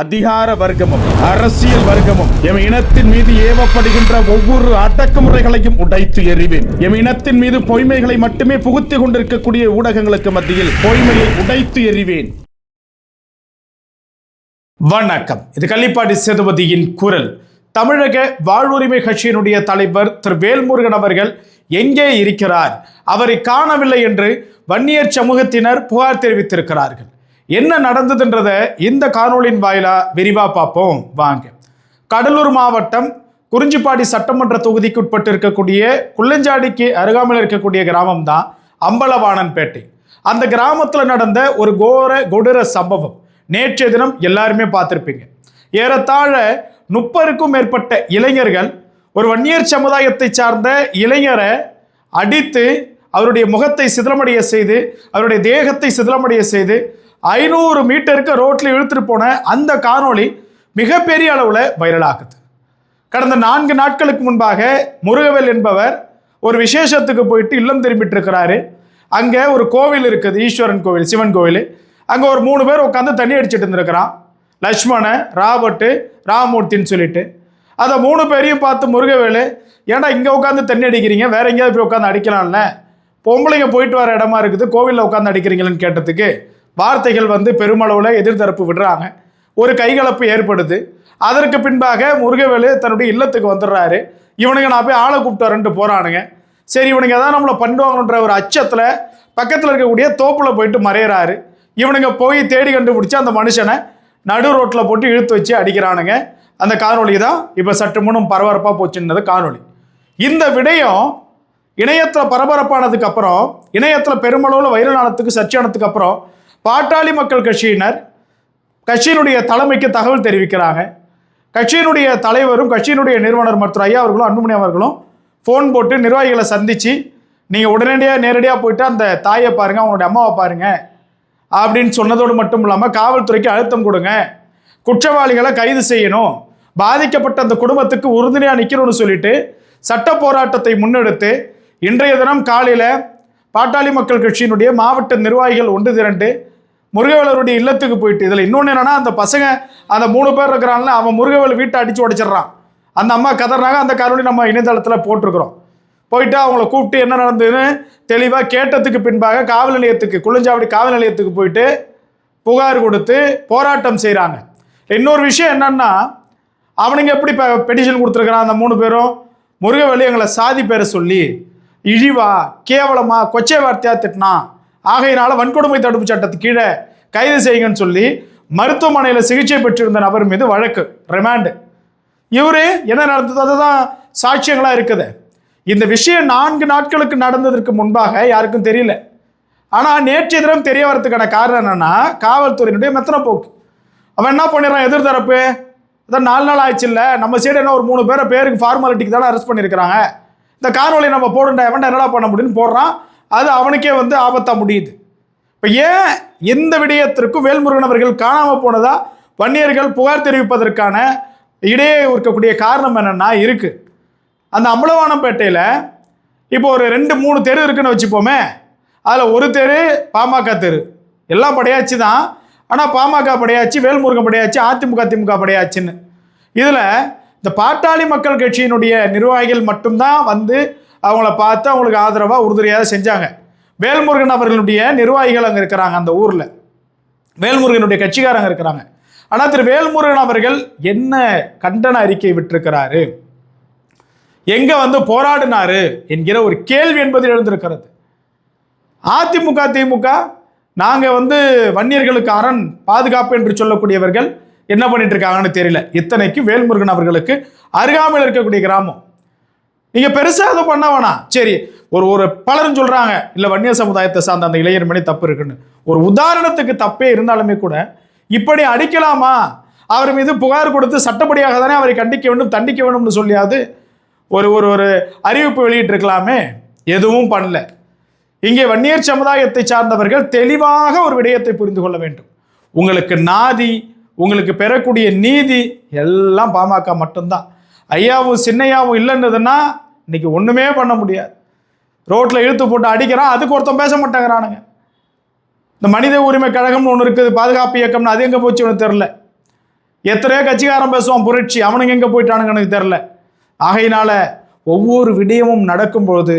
அதிகார வர்க்கமும் அரசியல் வர்க்கமும் எம் இனத்தின் மீது ஏவப்படுகின்ற ஒவ்வொரு அடக்குமுறைகளையும் உடைத்து எறிவேன். எம் இனத்தின் மீது பொய்மைகளை மட்டுமே புகுத்திக் கொண்டிருக்கக்கூடிய ஊடகங்களுக்கு மத்தியில் பொய்மையை உடைத்து எறிவேன். வணக்கம். இது கள்ளிப்பாடி சேதுபதியின் குரல். தமிழக வாழ்வுரிமை கட்சியினுடைய தலைவர் திரு வேல்முருகன் அவர்கள் எங்கே இருக்கிறார்? அவரை காணவில்லை என்று வன்னியர் சமூகத்தினர் புகார் தெரிவித்திருக்கிறார்கள். என்ன நடந்ததுன்றத இந்த காணொலியின் வாயிலா விரிவா பார்ப்போம். வாங்க. கடலூர் மாவட்டம் குறிஞ்சிப்பாடி சட்டமன்ற தொகுதிக்கு உட்பட்டு இருக்கக்கூடிய குள்ளஞ்சாடிக்கு அருகாமையில் இருக்கக்கூடிய கிராமம் தான் அம்பலவாணன்பேட்டை. அந்த கிராமத்தில் நடந்த ஒரு கோர கொடூர சம்பவம் நேற்றைய தினம் எல்லாருமே பார்த்துருப்பீங்க. ஏறத்தாழ முப்பதுக்கும் மேற்பட்ட இளைஞர்கள் ஒரு வன்னியர் சமுதாயத்தை சார்ந்த இளைஞரை அடித்து அவருடைய முகத்தை சிதிலமடைய செய்து அவருடைய தேகத்தை சிதிலமடைய செய்து ஐநூறு மீட்டருக்கு ரோட்டில் இழுத்துட்டு போன அந்த காணொளி மிகப்பெரிய அளவில் வைரலாகுது கடந்த நான்கு நாட்களுக்கு முன்பாக முருகவேல் என்பவர் ஒரு விசேஷத்துக்கு போயிட்டு இல்லம் திரும்பிட்டு இருக்கிறாரு அங்கே ஒரு கோவில் இருக்குது ஈஸ்வரன் கோவில் சிவன் கோவில். அங்கே ஒரு மூணு பேர் உட்காந்து தண்ணி அடிச்சிட்டு இருந்திருக்கிறான். லக்ஷ்மணன் ராபர்ட்டு ராமமூர்த்தின்னு சொல்லிட்டு. அதை மூணு பேரையும் பார்த்து முருகவேலு ஏன்டா இங்கே உட்காந்து தண்ணி அடிக்கிறீங்க? வேற எங்கேயாவது போய் உட்காந்து அடிக்கலாம்ல? பொம்பளைங்க போயிட்டு வர இடமா இருக்குது கோவிலில் உட்காந்து அடிக்கிறீங்களேன்னு கேட்டதுக்கு வார்த்தைகள் வந்து பெருமளவில் எதிர்த்தரப்பு விடுறாங்க. ஒரு கைகலப்பு ஏற்படுது. அதற்கு பின்பாக முருகவேலு தன்னுடைய இல்லத்துக்கு வந்துடுறாரு. இவனுங்க நான் போய் ஆளை கூப்பிட்டு வரேன்ட்டு போகிறானுங்க சரி இவனுங்க எதாவது நம்மளை பண்ணுவாங்கன்ற ஒரு அச்சத்தில் பக்கத்தில் இருக்கக்கூடிய தோப்பில் போயிட்டு மறையிறாரு. இவனுங்க போய் தேடி கண்டுபிடிச்சி அந்த மனுஷனை நடு ரோட்டில் போட்டு இழுத்து வச்சு அடிக்கிறானுங்க. அந்த காணொலி தான் இப்போ சற்று முன்னும் பரபரப்பாக போச்சுன்னது காணொலி இந்த விடயம் இணையத்தில் பரபரப்பானதுக்கு அப்புறம் இணையத்தில் பெருமளவில் வைரலானதுக்கு சர்ச்சையானதுக்கு அப்புறம் பாட்டாளி மக்கள் கட்சியினர் கட்சியினுடைய தலைமைக்கு தகவல் தெரிவிக்கிறாங்க. கட்சியினுடைய தலைவரும் கட்சியினுடைய நிறுவனர் மற்றும் ஐயா அவர்களும் அன்புமணி அவர்களும் ஃபோன் போட்டு நிர்வாகிகளை சந்தித்து நீங்கள் உடனடியாக நேரடியாக போயிட்டு அந்த தாயை பாருங்கள் அவங்களுடைய அம்மாவை பாருங்கள் அப்படின்னு சொன்னதோடு மட்டும் இல்லாமல் காவல்துறைக்கு அழுத்தம் கொடுங்க. குற்றவாளிகளை கைது செய்யணும். பாதிக்கப்பட்ட அந்த குடும்பத்துக்கு உறுதுணையாக நிற்கணும்னு சொல்லிட்டு சட்ட போராட்டத்தை முன்னெடுத்து இன்றைய தினம் காலையில் பாட்டாளி மக்கள் கட்சியினுடைய மாவட்ட நிர்வாகிகள் ஒன்று திரண்டு முருகவேலருடைய இல்லத்துக்கு போயிட்டு இதில் இன்னொன்று என்னன்னா அந்த பசங்க அந்த மூணு பேர் இருக்கிறான்ல அவன் முருகவேல் வீட்டை அடித்து உடைச்சிடுறான். அந்த அம்மா கதறாங்க அந்த காணொலி நம்ம இணையதளத்தில் போட்டிருக்கிறோம். போயிட்டு அவங்கள கூப்பிட்டு என்ன நடந்ததுன்னு தெளிவாக கேட்டதுக்கு பின்பாக காவல் நிலையத்துக்கு குளிஞ்சாவடி காவல் நிலையத்துக்கு போயிட்டு புகார் கொடுத்து போராட்டம் செய்கிறாங்க இன்னொரு விஷயம் என்னன்னா அவனுங்க எப்படி இப்போ பெட்டிஷன் கொடுத்துருக்குறான் அந்த மூணு பேரும்? முருகவேலு எங்களை சாதி பேரை சொல்லி இழிவா கேவலமா கொச்சை வார்த்தையாக திட்டினான். ஆகையினால வன்கொடுமை தடுப்பு சட்டத்து கீழே கைது செய்யுங்கன்னு சொல்லி மருத்துவமனையில் சிகிச்சை பெற்றிருந்த நபர் மீது வழக்கு ரிமாண்டு இவரு என்ன நடந்தது அதுதான் சாட்சியங்களாக இருக்குது. இந்த விஷயம் நான்கு நாட்களுக்கு நடந்ததற்கு முன்பாக யாருக்கும் தெரியல. ஆனால் நேற்றைய தினம் தெரிய வரதுக்கான காரணம் என்னென்னா காவல்துறையினுடைய மெத்தனை போக்கு அவன் என்ன பண்ணிடுறான்? எதிர்த்தரப்பு அதான் நாலு நாள் ஆயிடுச்சு இல்லை நம்ம சைடு என்ன ஒரு மூணு பேரை பேருக்கு ஃபார்மாலிட்டிக்கு தானே அரெஸ்ட் பண்ணியிருக்கிறாங்க. இந்த காணொலி நம்ம போடுண்டா? எவன்டா என்னடா பண்ண முடியும்னு போடுறான். அது அவனுக்கே வந்து ஆபத்தாக முடியுது. இப்போ ஏன் எந்த விடயத்திற்கும் வேல்முருகன் அவர்கள் காணாமல் போனதா? வன்னியர்கள் புகார் தெரிவிப்பதற்கான இடையே இருக்கக்கூடிய காரணம் என்னென்னா இருக்குது அந்த அம்பலவானம்பேட்டையில் இப்போ ஒரு ரெண்டு மூணு தெரு இருக்குன்னு வச்சுப்போமே. அதில் ஒரு தெரு பாமக தெரு. எல்லாம் படையாச்சு தான். ஆனால் பாமக படையாச்சு வேல்முருகன் படையாச்சு அதிமுக திமுக படையாச்சுன்னு. இதில் இந்த பாட்டாளி மக்கள் கட்சியினுடைய நிர்வாகிகள் மட்டும்தான் வந்து அவங்கள பார்த்து அவங்களுக்கு ஆதரவாக உறுதுணையாக செஞ்சாங்க. வேல்முருகன் அவர்களுடைய நிர்வாகிகள் அங்கே இருக்கிறாங்க அந்த ஊரில். வேல்முருகனுடைய கட்சிக்காரங்க இருக்கிறாங்க. ஆனால் திரு வேல்முருகன் அவர்கள் என்ன கண்டன அறிக்கை விட்டிருக்கிறாரு? எங்கே வந்து போராடினாரு என்கிற ஒரு கேள்வி என்பது எழுந்திருக்கிறது. அதிமுக திமுக நாங்கள் வந்து வன்னியர்களுக்கு அரண் பாதுகாப்பு என்று சொல்லக்கூடியவர்கள் என்ன பண்ணிட்டு இருக்காங்கன்னு தெரியல. இத்தனைக்கு வேல்முருகன் அவர்களுக்கு அருகாமையில் இருக்கக்கூடிய கிராமம். நீங்க பெருசா அதை பண்ண வேணாம். சரி ஒரு ஒரு பலரும் சொல்றாங்க இல்ல வன்னிய சமுதாயத்தை சார்ந்த அந்த இளைஞர் மேலே தப்பு இருக்குன்னு. ஒரு உதாரணத்துக்கு தப்பே இருந்தாலுமே கூட இப்படி அடிக்கலாமா? அவர் மீது புகார் கொடுத்து சட்டப்படியாக தானே அவரை கண்டிக்க வேண்டும் தண்டிக்க வேண்டும்னு சொல்லியாது ஒரு ஒரு ஒரு அறிவிப்பு வெளியிட்டிருக்கலாமே? எதுவும் பண்ணல. இங்கே வன்னியர் சமுதாயத்தை சார்ந்தவர்கள் தெளிவாக ஒரு விடயத்தை புரிந்து கொள்ள வேண்டும். உங்களுக்கு நாதி உங்களுக்கு பெறக்கூடிய நீதி எல்லாம் பாமக மட்டும்தான். ஐயாவும் சின்னையாவும் இல்லைன்றதுன்னா இன்னைக்கு ஒன்றுமே பண்ண முடியாது. ரோட்டில் இழுத்து போட்டு அடிக்கிறான் அதுக்கு ஒருத்தன் பேச மாட்டேங்கிறானுங்க. இந்த மனித உரிமை கழகம்னு ஒன்று இருக்குது பாதுகாப்பு இயக்கம்னு அது எங்கே போச்சு ஒன்று தெரில எத்தனையோ கட்சிக்காரன் பேசுவான் புரட்சி அவனுங்க எங்கே போயிட்டானுங்க எனக்கு தெரில ஆகையினால ஒவ்வொரு விடயமும் நடக்கும் பொழுது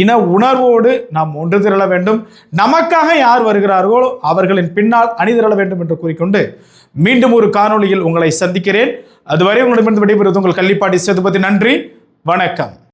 இன உணர்வோடு நாம் ஒன்று திரள வேண்டும். நமக்காக யார் வருகிறார்களோ அவர்களின் பின்னால் அணிதிரள வேண்டும் என்று கூறிக்கொண்டு மீண்டும் ஒரு காணொளியில் உங்களை சந்திக்கிறேன். அதுவரை உங்களிடமிருந்து விடைபெறுவது உங்கள் கள்ளிப்பாடி சேதுபதி. நன்றி வணக்கம்.